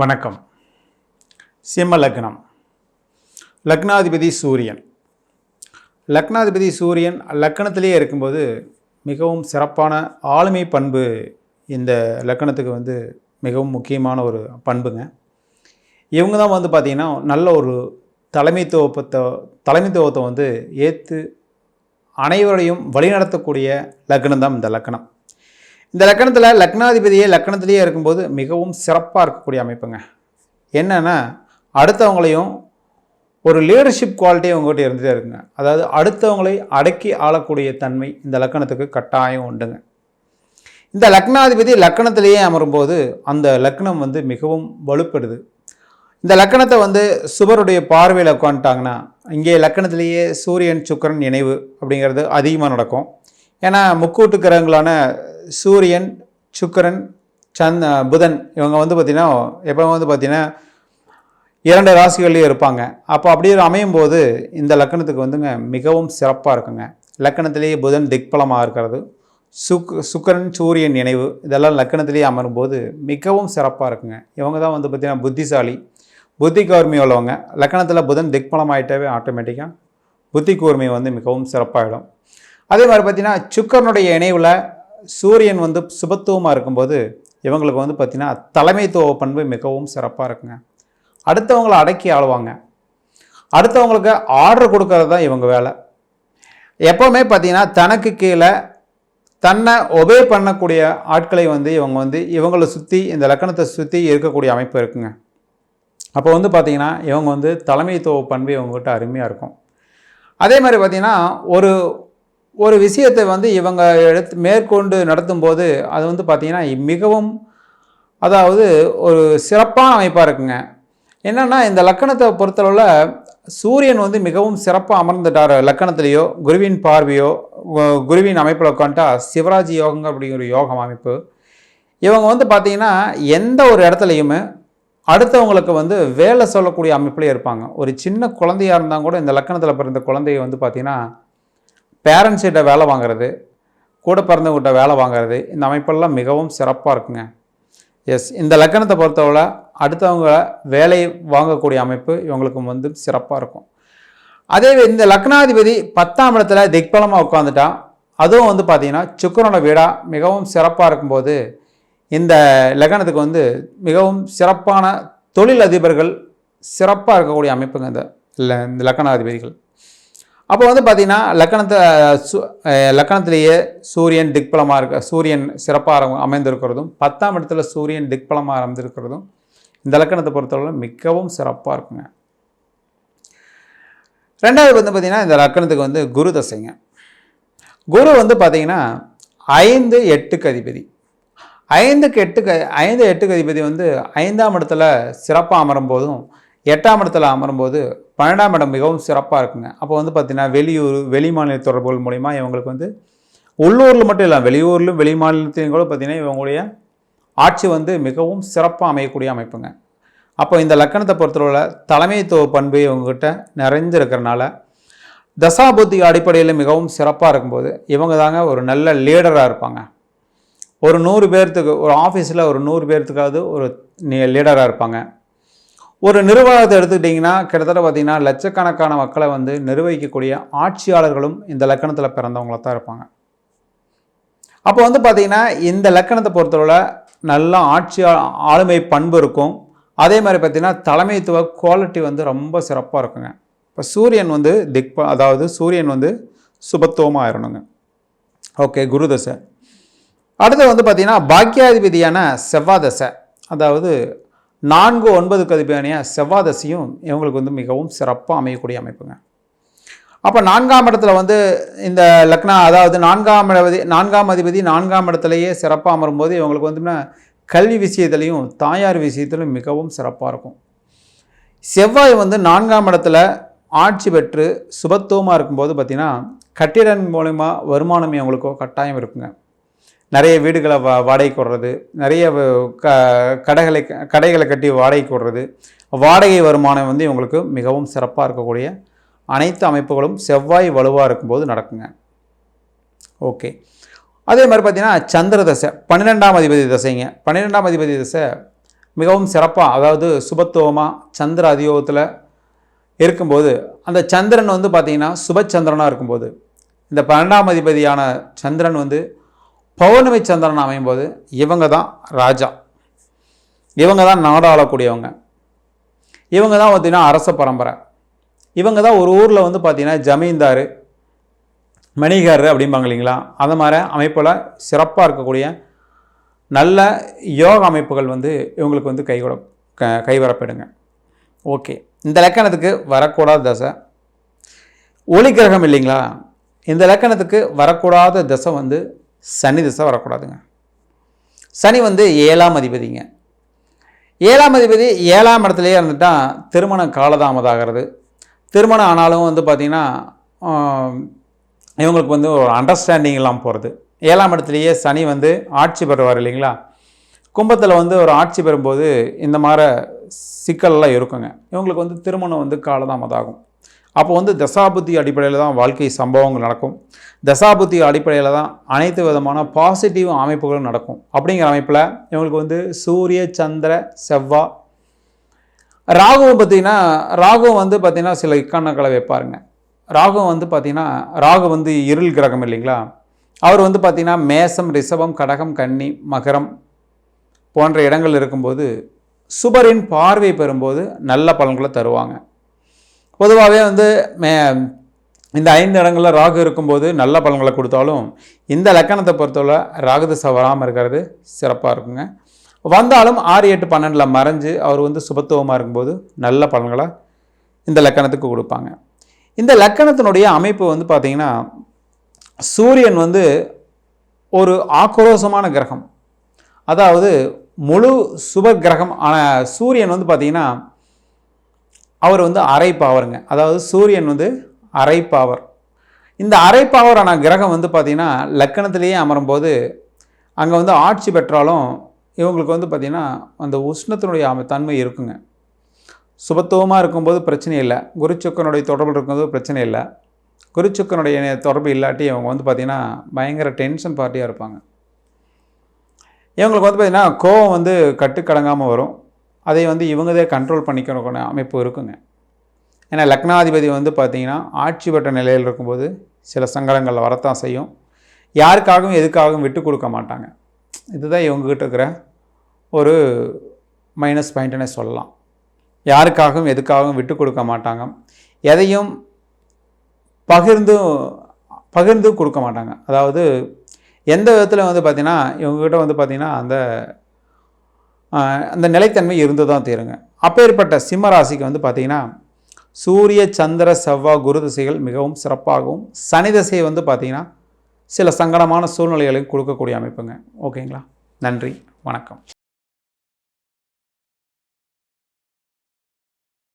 வணக்கம். சிம்ம லக்னம். லக்னாதிபதி சூரியன். லக்னாதிபதி சூரியன் லக்னத்திலேயே இருக்கும்போது மிகவும் சிறப்பான ஆளுமை பண்பு இந்த லக்னத்துக்கு வந்து மிகவும் முக்கியமான ஒரு பண்புங்க. இவங்க தான் வந்து பார்த்திங்கன்னா நல்ல ஒரு தலைமைத்துவத்தை தலைமைத்துவத்தை வந்து ஏற்று அனைவரையும் வழிநடத்தக்கூடிய லக்னம் தான் இந்த லக்னம் இந்த லக்கணத்தில் லக்னாதிபதியே லக்கணத்திலேயே இருக்கும்போது மிகவும் சிறப்பாக இருக்கக்கூடிய அமைப்புங்க. என்னென்னா அடுத்தவங்களையும் ஒரு லீடர்ஷிப் குவாலிட்டி உங்கள்கிட்ட இருந்துகிட்டே இருக்குங்க. அதாவது அடுத்தவங்களை அடக்கி ஆளக்கூடிய தன்மை இந்த லக்கணத்துக்கு கட்டாயம் உண்டுங்க. இந்த லக்னாதிபதி லக்கணத்திலேயே அமரும்போது அந்த லக்னம் வந்து மிகவும் வலுப்படுது. இந்த லக்கணத்தை வந்து சுபருடைய பார்வையில் உட்காந்துட்டாங்கன்னா இங்கே லக்கணத்திலேயே சூரியன் சுக்கிரன் இணைவு அப்படிங்கிறது அதிகமாக நடக்கும். ஏன்னா முக்கூட்டுக்கிறவங்களான சூரியன் சுக்கரன் சந்த் புதன் இவங்க வந்து பார்த்திங்கன்னா எப்போ வந்து பார்த்திங்கன்னா இரண்டு ராசிகள்லேயும் இருப்பாங்க. அப்போ அப்படி அமையும் போது இந்த லக்கணத்துக்கு வந்துங்க மிகவும் சிறப்பாக இருக்குங்க. லக்கணத்திலேயே புதன் திக்பலமாக இருக்கிறது. சுக் சுக்கரன் சூரியன் நினைவு இதெல்லாம் லக்கணத்திலேயே அமரும்போது மிகவும் சிறப்பாக இருக்குங்க. இவங்க தான் வந்து பார்த்திங்கன்னா புத்திசாலி. புத்தி கூர்மை உள்ளவங்க. லக்கணத்தில் புதன் திக்பலம் ஆகிட்டாவே ஆட்டோமேட்டிக்காக புத்தி கூர்மை வந்து மிகவும் சிறப்பாகிடும் அதே மாதிரி பார்த்திங்கன்னா சுக்கரனுடைய இணைவில் சூரியன் வந்து சுபத்துவமாக இருக்கும்போது இவங்களுக்கு வந்து பார்த்திங்கன்னா தலைமைத்துவ பண்பு மிகவும் சிறப்பாக இருக்குங்க. அடுத்தவங்களை அடக்கி ஆளுவாங்க. அடுத்தவங்களுக்கு ஆர்டர் கொடுக்கறது தான் இவங்க வேலை. எப்போவுமே பார்த்தீங்கன்னா தனக்கு கீழே தன்னை ஒபே பண்ணக்கூடிய ஆட்களை வந்து இவங்க வந்து இவங்களை சுற்றி இந்த லக்கணத்தை சுற்றி இருக்கக்கூடிய அமைப்பு இருக்குங்க. அப்போ வந்து பார்த்திங்கன்னா இவங்க வந்து தலைமைத்துவ பண்பு இவங்ககிட்ட அருமையாக இருக்கும். அதே மாதிரி பார்த்திங்கன்னா ஒரு ஒரு விஷயத்தை வந்து இவங்க எடுத்து மேற்கொண்டு நடத்தும்போது அது வந்து பார்த்திங்கன்னா மிகவும் அதாவது ஒரு சிறப்பான அமைப்பாக இருக்குங்க. என்னென்னா இந்த லக்கணத்தை பொறுத்தளவில் சூரியன் வந்து மிகவும் சிறப்பாக அமர்ந்துட்டார். லக்கணத்திலேயோ குருவின் பார்வையோ குருவின் அமைப்பில் உட்காந்துட்டா சிவராஜ் யோகங்க அப்படிங்கிற ஒரு யோகம் அமைப்பு. இவங்க வந்து பார்த்திங்கன்னா எந்த ஒரு இடத்துலையுமே அடுத்தவங்களுக்கு வந்து வேலை சொல்லக்கூடிய அமைப்பிலே இருப்பாங்க. ஒரு சின்ன குழந்தையாக இருந்தால் கூட இந்த லக்கணத்தில் பிறந்த குழந்தைய வந்து பார்த்திங்கன்னா பேரண்ட்ஸ்கிட்ட வேலை வாங்குறது கூட பிறந்தவங்ககிட்ட வேலை வாங்குறது இந்த அமைப்பெல்லாம் மிகவும் சிறப்பாக இருக்குங்க. எஸ் இந்த லக்கணத்தை பொறுத்தவரை அடுத்தவங்க வேலை வாங்கக்கூடிய அமைப்பு இவங்களுக்கு வந்து சிறப்பாக இருக்கும். அதே இந்த லக்னாதிபதி பத்தாம் இடத்துல திக்பலமாக உட்காந்துட்டா அதுவும் வந்து பார்த்திங்கன்னா சுக்கரனோட வீடாக மிகவும் சிறப்பாக இருக்கும்போது இந்த லக்னத்துக்கு வந்து மிகவும் சிறப்பான தொழில் அதிபர்கள் சிறப்பாக இருக்கக்கூடிய அமைப்புங்க இந்த இல்லை இந்த லக்கணாதிபதிகள். அப்போ வந்து பார்த்தீங்கன்னா லக்கணத்தை சு லக்கணத்திலேயே சூரியன் திக்பலமாக இருக்க சூரியன் சிறப்பாக அமைந்திருக்கிறதும் பத்தாம் இடத்துல சூரியன் திக்பலமாக அமைந்திருக்கிறதும் இந்த லக்கணத்தை பொறுத்தவரை மிகவும் சிறப்பாக இருக்குங்க. ரெண்டாவது வந்து பார்த்திங்கன்னா இந்த லக்கணத்துக்கு வந்து குரு தசைங்க. குரு வந்து பார்த்திங்கன்னா ஐந்து எட்டுக்கு அதிபதி. ஐந்துக்கு எட்டுக்கு ஐந்து எட்டுக்கு அதிபதி வந்து ஐந்தாம் இடத்துல சிறப்பாக அமரும் போதும் எட்டாம் இடத்துல அமரும்போது பன்னெண்டாம் இடம் மிகவும் சிறப்பாக இருக்குங்க. அப்போ வந்து பார்த்திங்கன்னா வெளியூர் வெளி மாநில தொடர்புகள் மூலிமா இவங்களுக்கு வந்து உள்ளூரில் மட்டும் இல்லை வெளியூர்லையும் வெளி மாநிலத்திலையும் கூட பார்த்திங்கன்னா இவங்களுடைய ஆட்சி வந்து மிகவும் சிறப்பாக அமையக்கூடிய அமைப்புங்க. அப்போ இந்த லக்கணத்தை பொறுத்தளவில் தலைமைத்துவ பண்பு இவங்ககிட்ட நிறைஞ்சிருக்கிறனால தசாபுத்தி அடிப்படையில் மிகவும் சிறப்பாக இருக்கும்போது இவங்க தாங்க ஒரு நல்ல லீடராக இருப்பாங்க. ஒரு நூறு பேர்த்துக்கு ஒரு ஆஃபீஸில் ஒரு நூறு பேர்த்துக்காவது ஒரு லீடராக இருப்பாங்க. ஒரு நிர்வாகத்தை எடுத்துக்கிட்டிங்கன்னா கிட்டத்தட்ட பார்த்திங்கன்னா லட்சக்கணக்கான மக்களை வந்து நிர்வகிக்கக்கூடிய ஆட்சியாளர்களும் இந்த லக்கணத்தில் பிறந்தவங்கள தான் இருப்பாங்க. அப்போ வந்து பார்த்திங்கன்னா இந்த லக்கணத்தை பொறுத்தளவில் நல்ல ஆட்சி ஆளுமை பண்பு இருக்கும். அதே மாதிரி பார்த்திங்கன்னா தலைமைத்துவ குவாலிட்டி வந்து ரொம்ப சிறப்பாக இருக்குங்க. இப்போ சூரியன் வந்து திக் அதாவது சூரியன் வந்து சுபத்துவமாக ஆயிரணுங்க. ஓகே குரு தசை. அடுத்து வந்து பார்த்திங்கன்னா பாக்கியாதிபதியான செவ்வாய் தசை. அதாவது நான்கு ஒன்பது அதிபதியான செவ்வாய் தசையும் இவங்களுக்கு வந்து மிகவும் சிறப்பாக அமையக்கூடிய அமைப்புங்க. அப்போ நான்காம் இடத்துல வந்து இந்த லக்னா அதாவது நான்காம் அதிபதி நான்காம் அதிபதி நான்காம் இடத்துலையே சிறப்பாக அமரும்போது இவங்களுக்கு வந்து கல்வி விஷயத்துலையும் தாயார் விஷயத்திலும் மிகவும் சிறப்பாக இருக்கும். செவ்வாய் வந்து நான்காம் இடத்துல ஆட்சி பெற்று சுபத்துவமாக இருக்கும்போது பார்த்திங்கன்னா கட்டிடம் மூலயமா வருமானம் இவங்களுக்கோ கட்டாயம் இருக்குங்க. நிறைய வீடுகளை வா வாடகைக்கு விடுறது நிறைய க கடைகளை கடைகளை கட்டி வாடகைக்கு விடுறது வாடகை வருமானம் வந்து இவங்களுக்கு மிகவும் சிறப்பாக இருக்கக்கூடிய அனைத்து அமைப்புகளும் செவ்வாய் வலுவாக இருக்கும்போது நடக்குங்க. ஓகே. அதே மாதிரி பார்த்திங்கன்னா சந்திர தசை பன்னிரெண்டாம் அதிபதி தசைங்க. பன்னிரெண்டாம் அதிபதி தசை மிகவும் சிறப்பாக அதாவது சுபத்துவமாக சந்திர அதியோகத்தில் இருக்கும்போது அந்த சந்திரன் வந்து பார்த்திங்கன்னா சுபச்சந்திரனாக இருக்கும்போது இந்த பன்னெண்டாம் அதிபதியான சந்திரன் வந்து பௌர்ணமி சந்திரன் அமையும் போது இவங்க தான் ராஜா. இவங்க தான் நாடாளக்கூடியவங்க இவங்க தான் பார்த்திங்கன்னா அரச பரம்பரை. இவங்க தான் ஒரு ஊரில் வந்து பார்த்திங்கன்னா ஜமீன்தார் மணிகாரர் அப்படிம்பாங்க இல்லைங்களா? அந்த மாதிரி அமைப்பில் சிறப்பாக இருக்கக்கூடிய நல்ல யோக அமைப்புகள் வந்து இவங்களுக்கு வந்து கைகூட க கைவரப்படுங்க. ஓகே. இந்த லக்கணத்துக்கு வரக்கூடாத தசை ஒளி கிரகம் இல்லைங்களா? இந்த லக்கணத்துக்கு வரக்கூடாத தசை வந்து சனி திசை வரக்கூடாதுங்க. சனி வந்து ஏழாம் அதிபதிங்க. ஏழாம் அதிபதி ஏழாம் இடத்துலையே இருந்துட்டால் திருமணம் காலதாமதாகிறது. திருமணம் ஆனாலும் வந்து பார்த்திங்கன்னா இவங்களுக்கு வந்து ஒரு அண்டர்ஸ்டாண்டிங் இல்லாமல் போகிறது ஏழாம் இடத்துலையே சனி வந்து ஆட்சி பெறுவார் இல்லைங்களா? கும்பத்தில் வந்து ஒரு ஆட்சி பெறும்போது இந்த மாதிரி சிக்கல்லாம் இருக்குங்க. இவங்களுக்கு வந்து திருமணம் வந்து காலதாமதாகும். அப்போ வந்து தசாபுத்தி அடிப்படையில் தான் வாழ்க்கை சம்பவங்கள் நடக்கும். தசாபுத்தி அடிப்படையில் தான் அனைத்து விதமான பாசிட்டிவ் அமைப்புகளும் நடக்கும். அப்படிங்கிற அமைப்பில் இவங்களுக்கு வந்து சூரிய சந்திர செவ்வா. ராகுவும் பார்த்திங்கன்னா ராகுவும் வந்து பார்த்திங்கன்னா சில இக்கண்ணக்களை வைப்பாருங்க. ராகு வந்து பார்த்திங்கன்னா ராகு வந்து இருள் கிரகம் இல்லைங்களா? அவர் வந்து பார்த்திங்கன்னா மேசம் ரிஷபம் கடகம் கன்னி மகரம் போன்ற இடங்கள் இருக்கும்போது சுபரின் பார்வை பெறும்போது நல்ல பலன்களை தருவாங்க. பொதுவாகவே வந்து மே இந்த ஐந்து இடங்களில் ராகு இருக்கும்போது நல்ல பலன்களை கொடுத்தாலும் இந்த லக்கணத்தை பொறுத்தவரை ராகு திசை வராமல் இருக்கிறது சிறப்பாக இருக்குங்க. வந்தாலும் ஆறு எட்டு பன்னெண்டில் மறைஞ்சு அவர் வந்து சுபத்துவமாக இருக்கும்போது நல்ல பலன்களை இந்த லக்கணத்துக்கு கொடுப்பாங்க. இந்த லக்கணத்தினுடைய அமைப்பு வந்து பார்த்திங்கன்னா சூரியன் வந்து ஒரு ஆக்ரோஷமான கிரகம். அதாவது முழு சுப கிரகம் ஆனால் சூரியன் வந்து பார்த்திங்கன்னா அவர் வந்து அரை பாவருங்க. அதாவது சூரியன் வந்து அரை பாவர். இந்த அரை பாவரான கிரகம் வந்து பார்த்திங்கன்னா லக்கணத்திலேயே அமரும்போது அங்கே வந்து ஆட்சி பெற்றாலும் இவங்களுக்கு வந்து பார்த்திங்கன்னா அந்த உஷ்ணத்தினுடைய தன்மை இருக்குங்க. சுபத்துவமாக இருக்கும்போது பிரச்சனை இல்லை. குருச்சுக்கனுடைய தொடர்பு இருக்கும்போது பிரச்சனை இல்லை. குருச்சுக்கனுடைய தொடர்பு இல்லாட்டி அவங்க வந்து பார்த்திங்கன்னா பயங்கர டென்ஷன் பார்ட்டியாக இருப்பாங்க. இவங்களுக்கு வந்து பார்த்திங்கன்னா கோவம் வந்து கட்டுக்கடங்காமல் வரும். அதை வந்து இவங்கதே கண்ட்ரோல் பண்ணிக்கிற அமைப்பு இருக்குங்க. ஏன்னா லக்னாதிபதி வந்து பார்த்திங்கன்னா ஆட்சி பெற்ற நிலையில் இருக்கும்போது சில சங்கடங்கள் வரத்தான் செய்யும். யாருக்காகவும் எதுக்காகவும் விட்டு கொடுக்க மாட்டாங்க. இதுதான் இவங்ககிட்ட இருக்கிற ஒரு மைனஸ் பாயிண்ட்டுன்னே சொல்லலாம். யாருக்காகவும் எதுக்காகவும் விட்டு கொடுக்க மாட்டாங்க. எதையும் பகிர்ந்தும் பகிர்ந்தும் கொடுக்க மாட்டாங்க. அதாவது எந்த விதத்தில் வந்து பார்த்திங்கன்னா இவங்ககிட்ட வந்து பார்த்திங்கன்னா அந்த அந்த நிலைத்தன்மை இருந்து தான் தீருங்க. அப்பேற்பட்ட சிம்ம ராசிக்கு வந்து பார்த்திங்கன்னா சூரிய சந்திர செவ்வாய் குரு திசைகள் மிகவும் சிறப்பாகவும் சனி திசையை வந்து பார்த்திங்கன்னா சில சங்கடமான சூழ்நிலைகளையும் கொடுக்கக்கூடிய அமைப்புங்க. ஓகேங்களா? நன்றி. வணக்கம்.